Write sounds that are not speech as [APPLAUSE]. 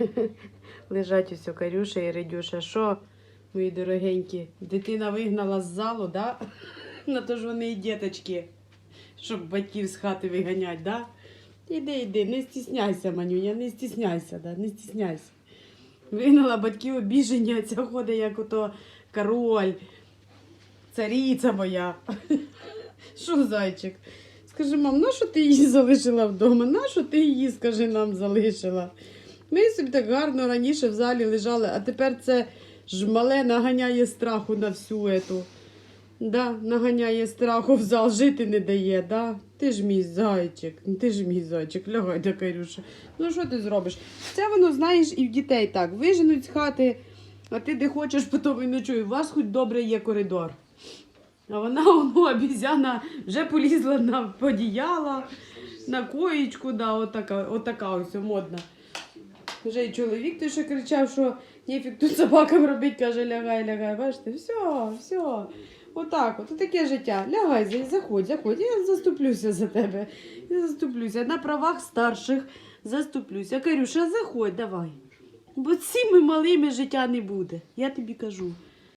[LAUGHS] Лежать усе Карюша і Редюша. Що, мої дорогенькі, дитина вигнала з залу, да? [LAUGHS] На то ж вони і діточки, щоб батьків з хати виганять, да? Іди, іди, не стісняйся, Манюня, не стісняйся, да? не стісняйся. Вигнала батьків обіження, [LAUGHS] ця ходить як ото король, цариця моя. Що, зайчик? Скажи, мам, на що ти її залишила вдома? На що ти її, скажи, нам залишила? Ми собі так гарно раніше в залі лежали, а тепер це ж мале наганяє страху на всю ету. Да, наганяє страху в зал, жити не дає, да? Ти ж мій зайчик, ти ж мій зайчик, лягай до Карюша. Ну що ти зробиш? Це воно, знаєш, і в дітей так. Виженуть з хати, а ти де хочеш, потім і ночуй. У вас хоч добре є коридор. А вона, воно, обізяна, вже полізла на подіяла, на коєчку, да, отака, отака ось модна. Вже і чоловік той, що кричав, що ніфік тут собакам робить, каже, лягай, лягай. Бачите, все, все. Отак, от таке життя. Лягай, заходь, заходь. Я заступлюся за тебе. Я заступлюся. На правах старших заступлюся. Карюша, заходь, давай. Бо цими малими життя не буде. Я тобі кажу.